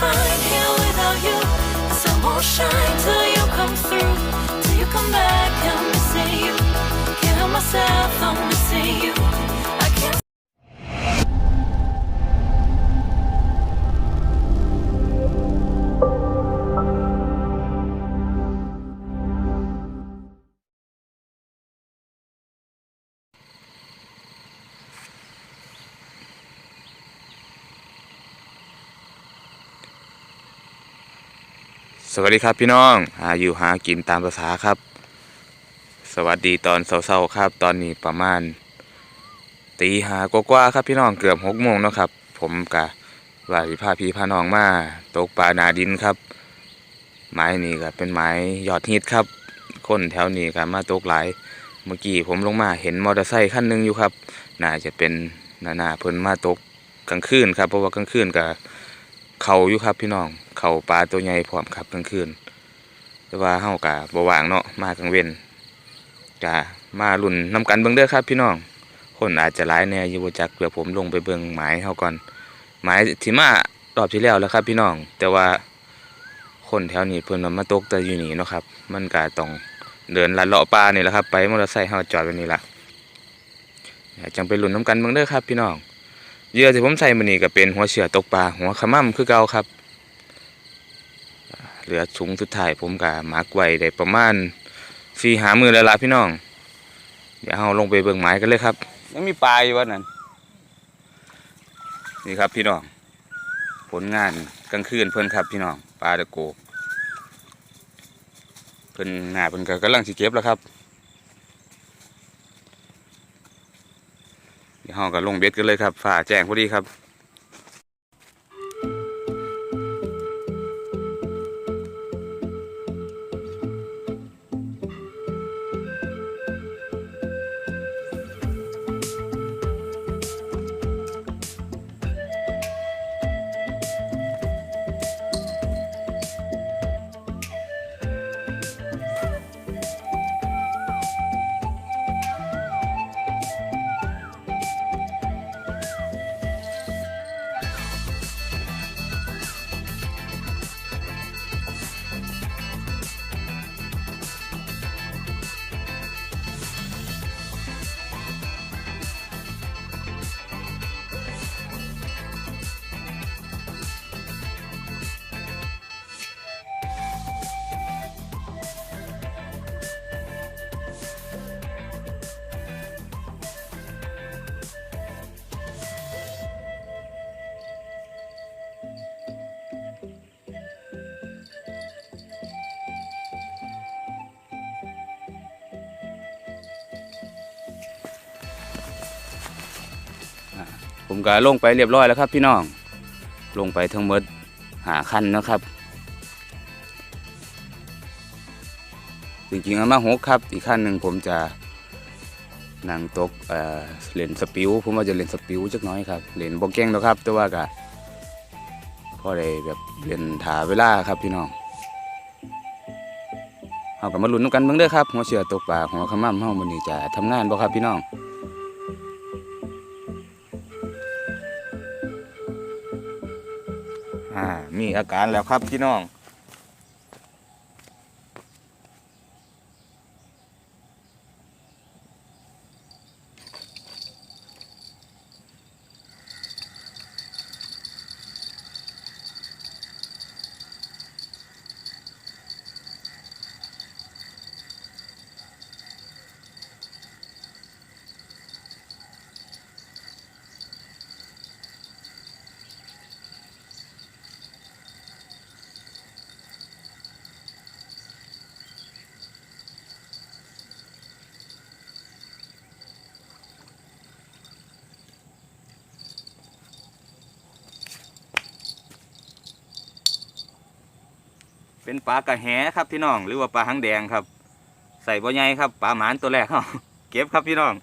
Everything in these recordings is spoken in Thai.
fine here without you. The sun won't shine till you come through. Till you come back, I'm missing you. Can't help myself, I'm missing you. สวัสดีครับพี่น้องหาอยู่หากินตามภาษาครับ สวัสดีตอนเช้าๆครับ ตอนนี้ประมาณตีหากว่าๆครับพี่น้องเกือบหกโมงแล้วครับ ผมกะว่าพาพี่พาน้องมาตกปลานาดินครับ ไม้นี่ก็เป็นไม้ยอดฮิตครับ คนแถวนี้ก็มาตกหลาย เมื่อกี้ผมลงมาเห็นมอเตอร์ไซค์คันหนึงอยู่ครับ น่าจะเป็นนานาเพิ่นมาตกกลางคืนครับเพราะว่ากลางคืนก็ เขาอยู่ครับพี่น้องเขาปลาตัวใหญ่พร้อมครับกลางคืนแต่ว่าเฮากะบวางเนาะมากลางเว้นกะมาลุ่นนำกันเบิ่งเด้อครับ พี่น้อง คนอาจจะหลายแน่อยู่บ่จักเดี๋ยวผมลงไปเบิ่งหมายเฮาก่อนหมายที่มารอบที่แล้วแล้วครับ พี่น้อง แต่ว่าคนแถวนี้เพิ่นมาตกแต่อยู่นี่เนาะครับ มันก็ต้องเดินลัดเลาะป่านี่แหละครับ ไปมอเตอร์ไซค์เฮาจอดไว้นี่ละจังไปลุ่นนํกันเบิ่งเด้อครับ พี่น้อง เหยื่อที่ผมใส่มันนี่ก็เป็นหัวเชือตกปลาหัวขมั่มคือเก่าครับอ่าเหลือสูงสุดท้ายผมก็มาร์กไว้ได้ประมาณสี่หามือแล้วล่ะพี่น้อง เดี๋ยวเราลงไปเบิ่งไม้กันเลยครับยังมีปลาอยู่วะนั่นนี่ครับพี่น้อง ผลงานกลางคืนเพิ่นครับพี่น้องปลาตะโกเพิ่นหน้าเพิ่นก็กำลังสิเก็บแล้วครับ เฮาก็ลงเบ็ดกันเลยครับฝ่าแจ้งพอดีครับ ผมก็ลงไปเรียบร้อยแล้วครับพี่น้อง ลงไปทั้งหมดหาคันนะครับ จริงๆมาหกครับ อีกขั้นหนึ่งผมจะนั่งตกเอ่อเล่นสปิวผมว่าจะเล่นสปิวจักน้อยครับเล่นบ่เก่งหรอกครับ แต่ว่าก็พอได้แบบเล่นถาเวลาครับพี่น้องเอากับมาลุ้นกันเบิ่งเด้อครับหัวเสือตกปลาหัวขมั่มเฮามื้อนี้จะทำงานบ่ครับพี่น้อง มีอาการแล้วครับพี่น้อง เป็นปลากระแหครับพี่น้อง หรือว่าปลาหางแดงครับ ใส่บ่ใหญ่ครับปลาหมานตัวแรกเขาเก็บครับพี่น้อง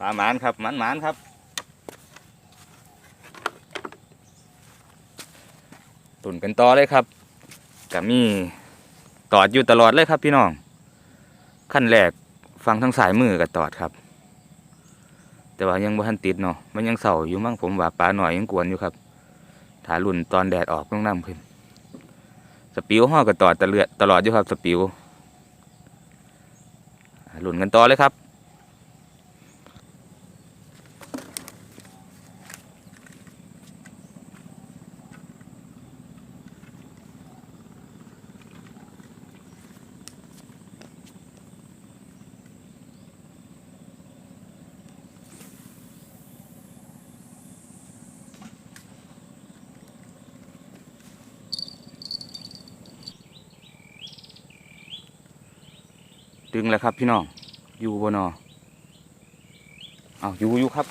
ปลาหมานครับหมานหมานครับ ตุนกันต่อเลยครับก็มีตอดอยู่ตลอดเลยครับพี่น้อง ขั้นแรกฟังทางสายมือกับตอดครับ แต่ว่ายังบ่ทันติดเนาะมันยังเสาอยู่มั่งผมว่าปลาหน่อยยังกวนอยู่ครับถาลุ่นตอนแดดออกต้องน้ำขึ้น สปิวห่อกับตอดตะเลือดตลอดอยู่ครับสปิวหลุนกันต่อเลยครับ แล้วครับ พี่น้องอยู่บนอเอาอยู่อยู่ครับ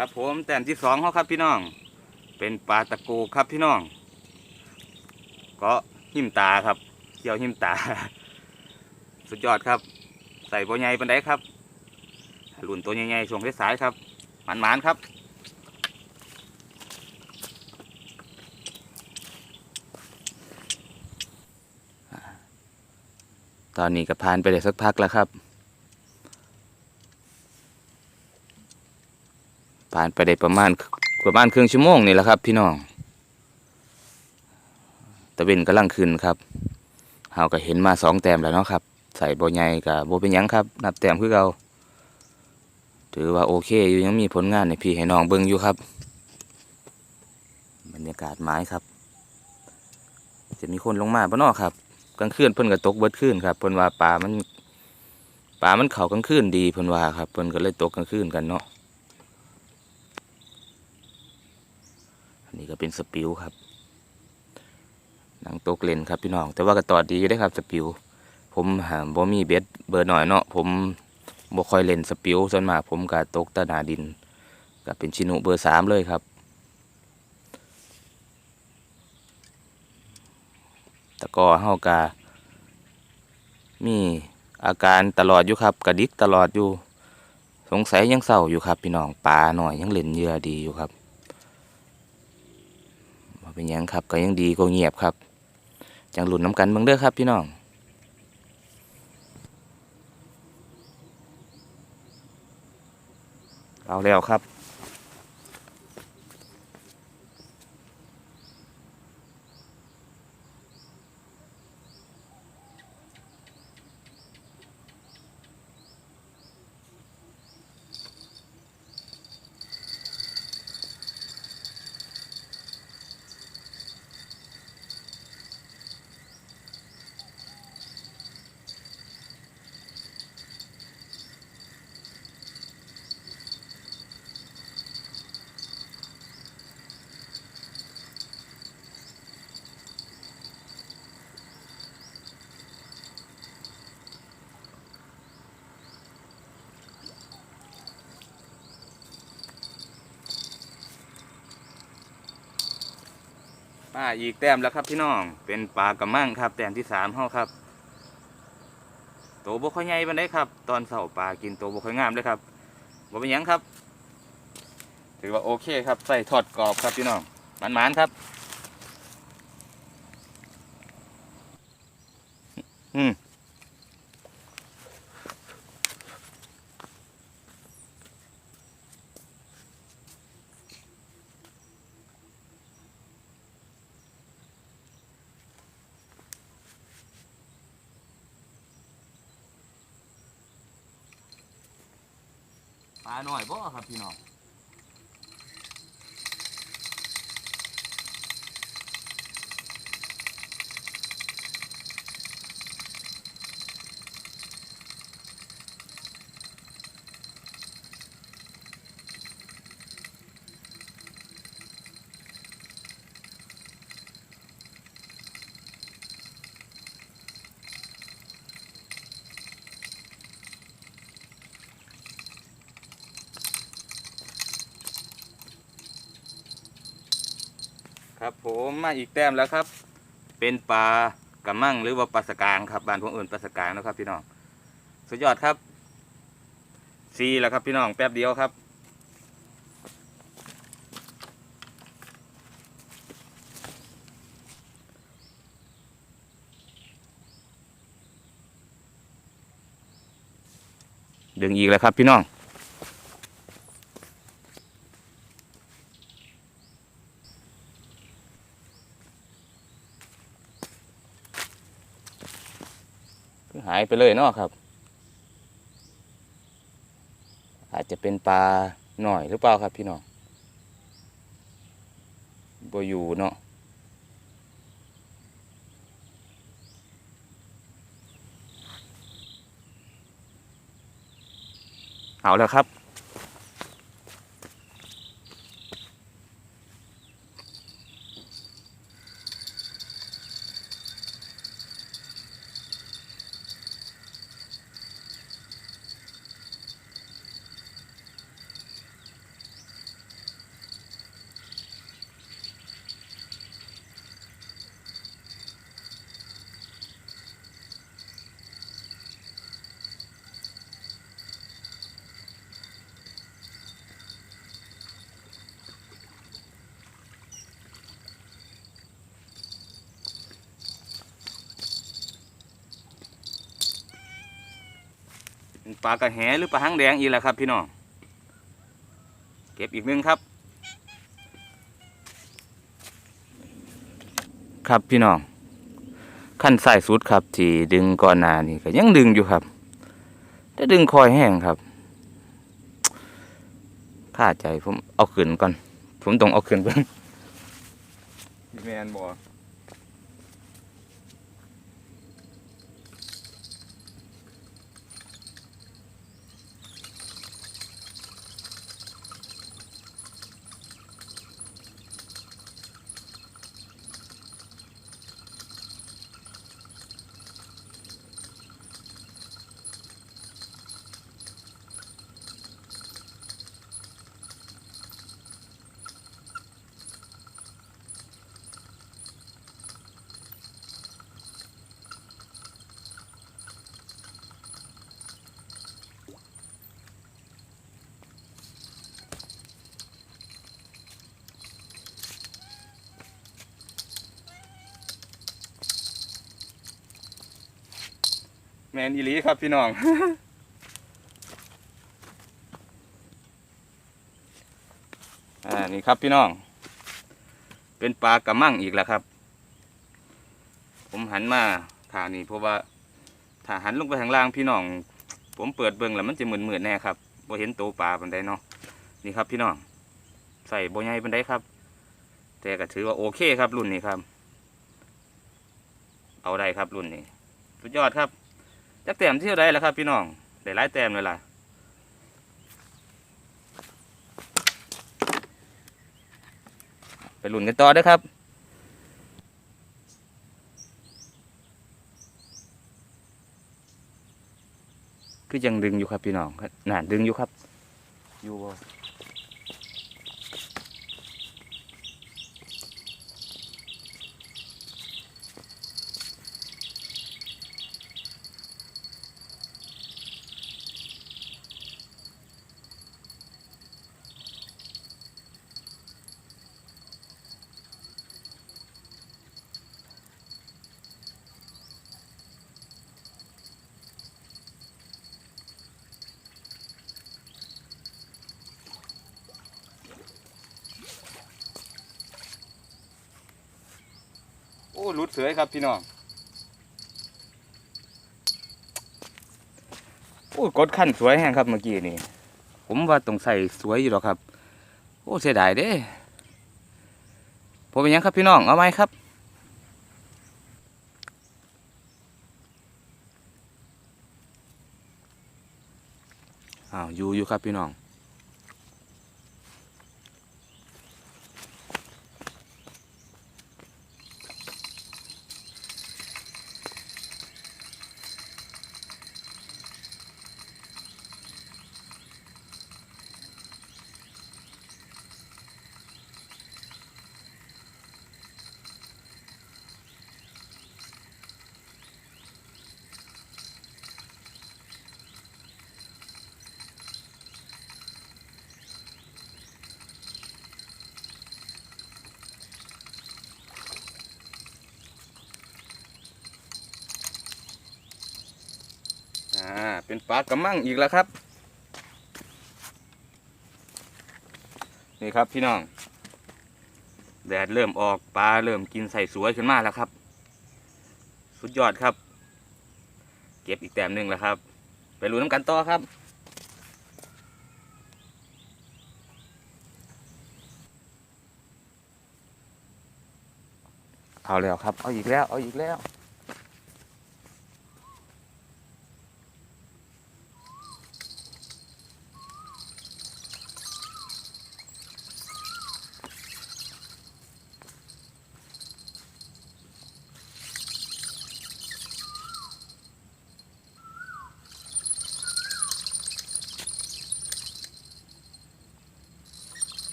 ครับผมแต้มที่สองเขาครับพี่น้อง เป็นปลาตะโกครับพี่น้อง ก็หิมตาครับเกี่ยวหิมตา สุดยอดครับ ใส่โบใหญ่ปันไดครับหลุนตัวใหญ่ๆช่วงสายครับหมานๆครับตอนนี้ก็ผ่านไปได้สักพักแล้วครับ ผ่านไปได้ประมาณประมาณครึ่งชั่วโมงนี่แหละครับพี่น้องตะเวนกำลังขึ้นครับเฮาก็เห็นมาสองแต้มแล้วเนาะครับ ใส่โบใหญ่กับโบเป็นยังครับ นับแต้มคือเราถือว่าโอเคอยู่ยังมีผลงานในพี่ให้น้องเบิ่งอยู่ครับ บรรยากาศไม้ครับ จะมีคนลงมาปะนาะครับกลางคืนเพิ่นก็ตกเบิดคืนครับเพิ่นว่าปลามันปลามันเข้ากลางคืนดีเพิ่นว่าครับเพิ่นก็เลยตกกลางคืนกันเนาะ นนี้ก็เป็นสปิวครับ หนังตกเลนครับพี่น้อง แต่ว่าก็ตอดดีอยู่ได้ครับสปิว ผมหาบ่มีเบ็ดเบอร์หน่อยเนาะ ผมบ่ค่อยเล่นสปิวส่วนมากผมก็ตกตะนาดิน ก็เป็นชินุเบอร์สามเลยครับ ตะกอเฮากามีอาการตลอดอยู่ครับ กระดิกตลอดอยู่ สงสัยยังเศร้าอยู่ครับ พี่น้องปลาหน่อยยังเล่นเยื่อดีอยู่ครับ เป็นยังครับก็ยังดีก็เงียบครับ จังหลุนน้ำกันเบิ่งเด้อครับพี่น้องเอาแล้วครับ มาอีกแต้มแล้วครับพี่น้อง เป็นปลากระมังครับ แต้มที่สามเฮาครับโตบกค่อยใหญ่ปานใดครับ ตอนเสาปลากินโตบกค่อยงามเลยครับบ่เป็นยังครับ ถือว่าโอเคครับ ใส่ทอดกรอบครับพี่น้องมันมานๆครับ ปลาหน่อยบ่ครับพี่น้อง ผมมาอีกแต้มแล้วครับ เป็นปลากระมังหรือว่าปลาสกางครับบ้านพวกอื่นปลาสกางนะครับพี่น้องสุดยอดครับซีแล้วครับพี่น้องแป๊บเดียวครับดึงอีกแล้วครับพี่น้องายไปเลยเนาะครับ อาจจะเป็นปลาหน่อยหรือเปล่าครับพี่น้องบอยู่เนาะเอาแล้วครับ ลากระแหหรือปลาหางแดงอีกแล้วครับ พี่น้อง เก็บอีกหนึงครับ ครับพี่น้อง ขั้นสายสุดครับ ที่ดึงก่อนหน้านี่ก็ยังดึงอยู่ครับแต่ดึงคอยแห้งครับข้าใจผมเอาขึ้นก่อน ผมต้องเอาขึ้นเพิ่งแมนบอ มนอีหลีครับพี่น้อง อ่า นี่ครับพี่น้อง เป็นปลากระมังอีกแล้วครับ ผมหันมาทางนี้เพราะว่าถ้าหันลงไปทางล่างพี่น้อง ผมเปิดเบิ่งแล้วมันจะเหมือนเหมือนแน่ครับบ่เห็นตัวปลาบันไดเนาะ นี่ครับพี่น้อง ใส่บ่ใหญ่บันไดครับ แต่ก็ถือว่าโอเคครับรุ่นนี้ครับ เอาได้ครับรุ่นนี้ สุดยอดครับ จักแต้มเที่เท่าไรแล้วครับ พี่น้องได้หลายแต้มเลยล่ะไปลุ้นกันต่อด้อครับคือยังดึงอยู่ครับพี่น้องน่าดึงอยู่ครับ อยู่บ่ อ้หลุดเสือยครับพี่น้องโอ้กดขั้นสวยแห้งครับเมื่อกี้นี่ผมว่าต้องใส่สวยอยู่หรอกครับ โอ้เสียดายเด้ผมเป็นยังครับพี่น้องเอาไหมครับอ้าวอยู่อยู่ครับพี่น้อง อ่า เปลากระมังอีกแล้วครับ นี่ครับพี่น้อง แดดเริ่มออกปลาเริ่มกินใส่สวยขึ้นมาแล้วครับ สุดยอดครับ เก็บอีกแต้มหนึ่งแล้วครับ ไปลุ้นน้ำกันต่อครับเอาแล้วครับ เอาอีกแล้ว เอาอีกแล้ว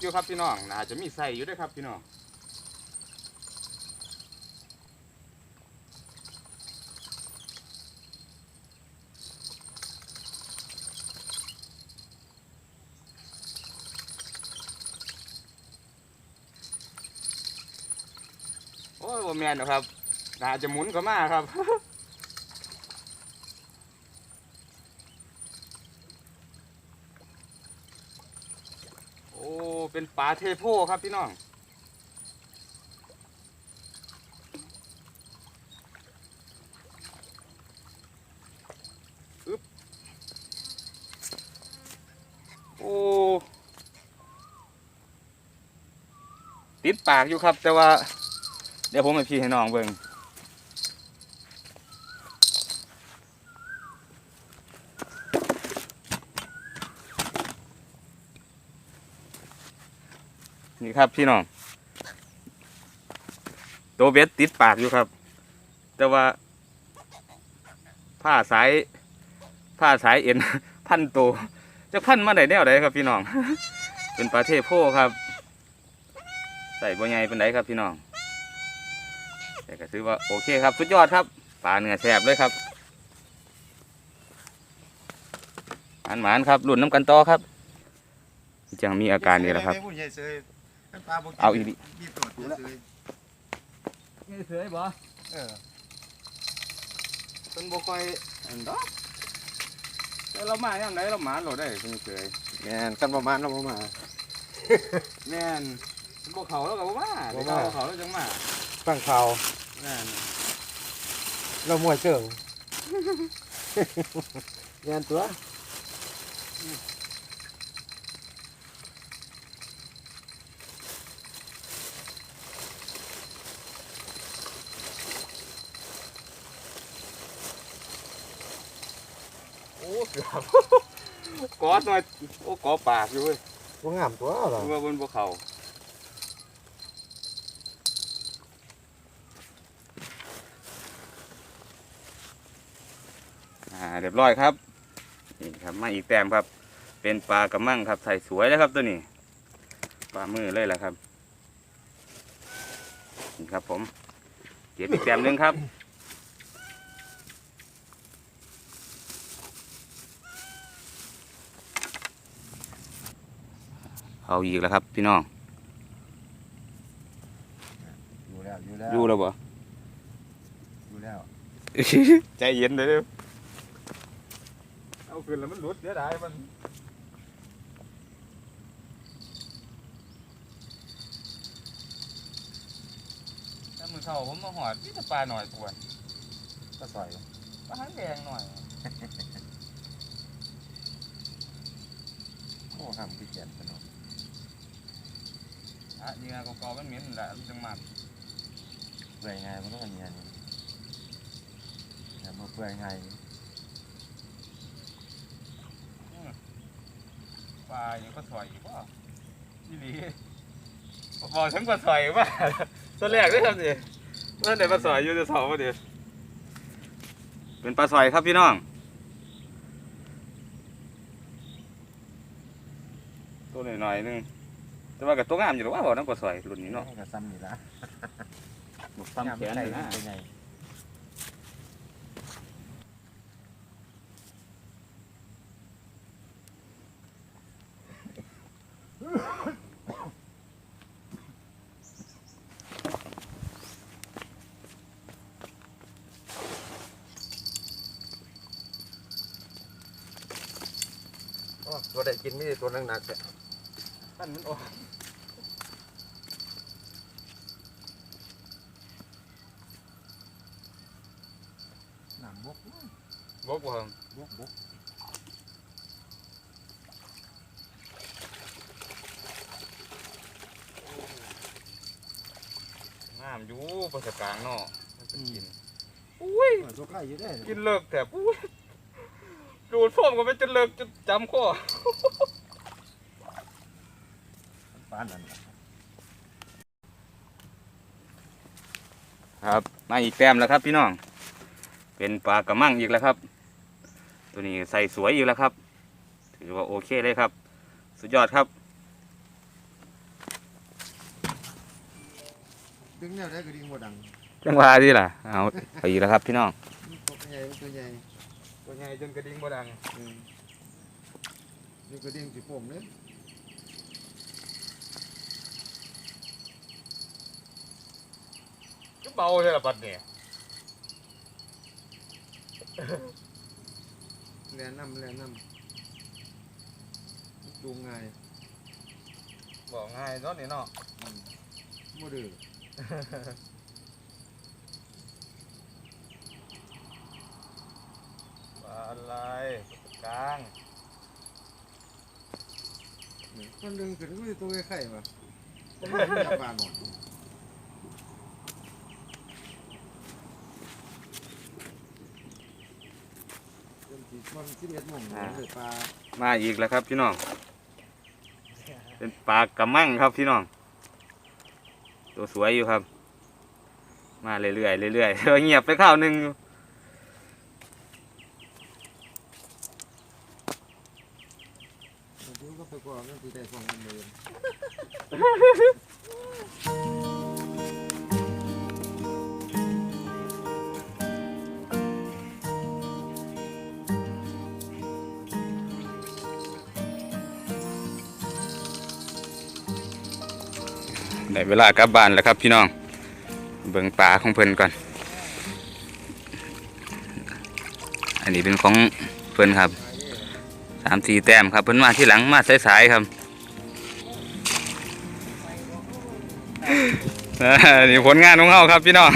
อยู่ครับพี่น้องน่าจะมีใส่อยู่ด้วยครับพี่น้องโอ้ยว่แมนนะครับน่าจะหมุนก็มาครับ เป็นปลาเทโพครับพี่น้องอึ๊บโอ้ติดปากอยู่ครับ แต่ว่า เดี๋ยวผมให้พี่ให้น้องเบิ่ง นี่ครับพี่น้องตัวเบ็ดติดปากอยู่ครับ แต่ว่า ผ้าสายผ้าสายเอ็นพันตัวจะพันมาได้แนวใดครับพี่น้อง เป็นปลาเทโพครับ ใส่บัวใหญ่เป็นไดครับพี่น้องแต่ก็ถือว่าโอเคครับสุดยอดครับปลาเนื้อแซ่บเลยครับหมานหมานครับรุ่นน้ำกันต่อครับจังมีอาการนี่แหละครับ เอาอีกดิมีตรวจเสยนี่เสือบ่เออเป็นบ่ค่อยอันดอกแต่เรามาอย่างไรเราหมาโหลดได้เป็นเสือแม่นกันประมาณเราประมาแม่นบ่เขาแล้วก็บ่มาบ่เขาเขาแล้วจังมาตั้งเขาแม่นเรามวยเจิงแม่นตัว โอ้เสือบกอดหน่อยโอ้กอปากอยู่เว้ยบ่งามตัวเหรอเมื่อบนภูเขาอ่าเรียบร้อยครับนี่ครับมาอีกแต้มครับ เป็นปลากระมังครับใส่สวยแล้วครับตัวนี้ปลามือเลยแหละครับนี่ครับผมเก็บอีกแต้มหนึ่งครับ เอาอีกแล้วครับ พี่น้องอยู่แล้วอยู่แล้วอยู่แล้วบ่อยู่แล้ว ใจเย็นเลยเด้อเอาขึ้นแล้วมันหลุดเสียดายมันถ้ามือเข้าผมมาหอดนี่จะปลาหน่อยปวดก็ใส่ปลาหางแดงหน่อยโอ้ห้ามพี่แก่นสนุก อะยิงอะกอๆมันเหม็นแหละมันจังมันเปื่อยไงมันต้องอย่างเงี้ยนี่แต่เมื่อเปื่อยไงปลาอย่างก็ถอยอีกว่าอีหลีบอกฉันก็ถอยว่าตัวแรกเลยครับสิเมื่อไหร่ปลาสอยอยู่จะสองพอดีเป็นปลาสอยครับพี่น้องตัวหน่อยๆนึง แต่ว่ากับตัวงามอยู่หรอว่าบอกน้ำปลาสอยรุ่นนี้เนาะก็ซ้ำนี่ละบุกซ้ำแขนเลยนะเป็นไงโอ้ตัวได้กินไม่ได้ตัวหนักๆแต่ท่านมันออกหนามบกบกบ่ครับบกบกงามอยู่ประสบการณ์เนาะมันจะกินเออตัวใกล้อยู่ได้กินเลิกแต่ปุ้ยดูดฟอมก็ไม่จะเลิกจะจำข้อานนั้นครับมาอีกแต้มแล้วครับพี่น้อง เป็นปลากระมังอีกแล้วครับ ตัวนี้ใส่สวยอีกแล้วครับ ถือว่าโอเคเลยครับ สุดยอดครับดึงแนวได้ก็ดึงบ่ดังจังหวะที่ล่ะเอาไปอีกแล้วครับพี่น้องตัวใหญ่ตัวใหญ่ตัวใหญ่จนกระดิ่งบ่ดังอืมนี่ก็ดึงสิผมเลย เบาใช่ละปัดเนี่ยแลน้ำแลน้ำดูง่ายบอกง่ายเนาะนี่เนาะบ่ดื้อปลาอะไรกลางมันดึงขึ้นก็ตัวไข่ๆว่ะมันไม่อยากปลาหนอนจนสิ มันสิบเอ็ดโมงเลยปลามาอีกแล้วครับพี่น้อง เป็นปลากระมังครับพี่น้อง ตัวสวยอยู่ครับ มาเรื่อยๆเรื่อยๆเงียบไปข้าวหนึ่งอยู่ดูก็ไปกว่ามันสิได้ของมันเลย ได้เวลากลับบ้านแล้วครับพี่น้อง เบิ่งปลาของเพิ่นก่อน อันนี้เป็นของเพิ่นครับสามสี่แต้มครับเพิ่นมาที่หลังมาสายๆครับนี่ผลงานของเขาครับพี่น้อง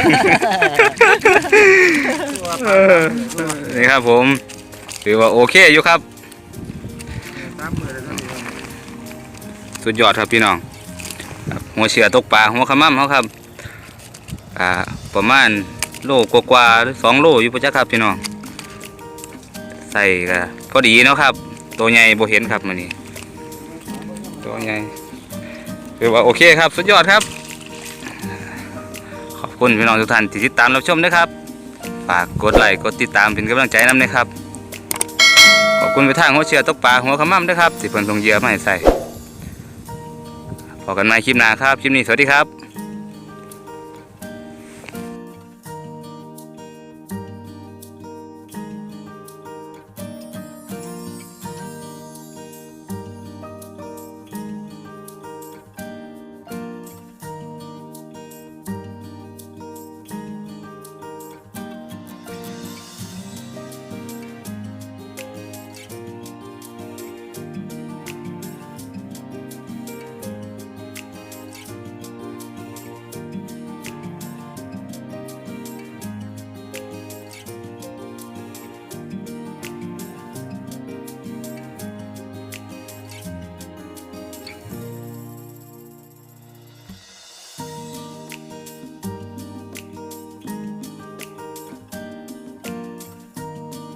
นี่ครับผมถือว่าโอเคอยู่ครับ สุดยอดครับพี่น้อง หัวเสือตกปลาหัวขมั่มเขาครับอ่าประมาณโลกว่าๆสองโลอยู่ประจักครับพี่น้องใส่ก็พอดีเนาะครับ ตัวใหญ่โบเห็นครับมันนี้ตัวใหญ่ถือว่าโอเคครับ สุดยอดครับ ขอบคุณพี่น้องทุกท่านที่ติดตามรับชมนะครับฝากกดไลค์กดติดตามเป็นกำลังใจนำนะครับขอบคุณไปทางหัวเชือตกปลาหัวขมั่มด้วยครับที่เพิ่นส่งเยื่อมาให้ใส่ พอกันใหม่คลิปหน้าครับ คลิปนี้สวัสดีครับ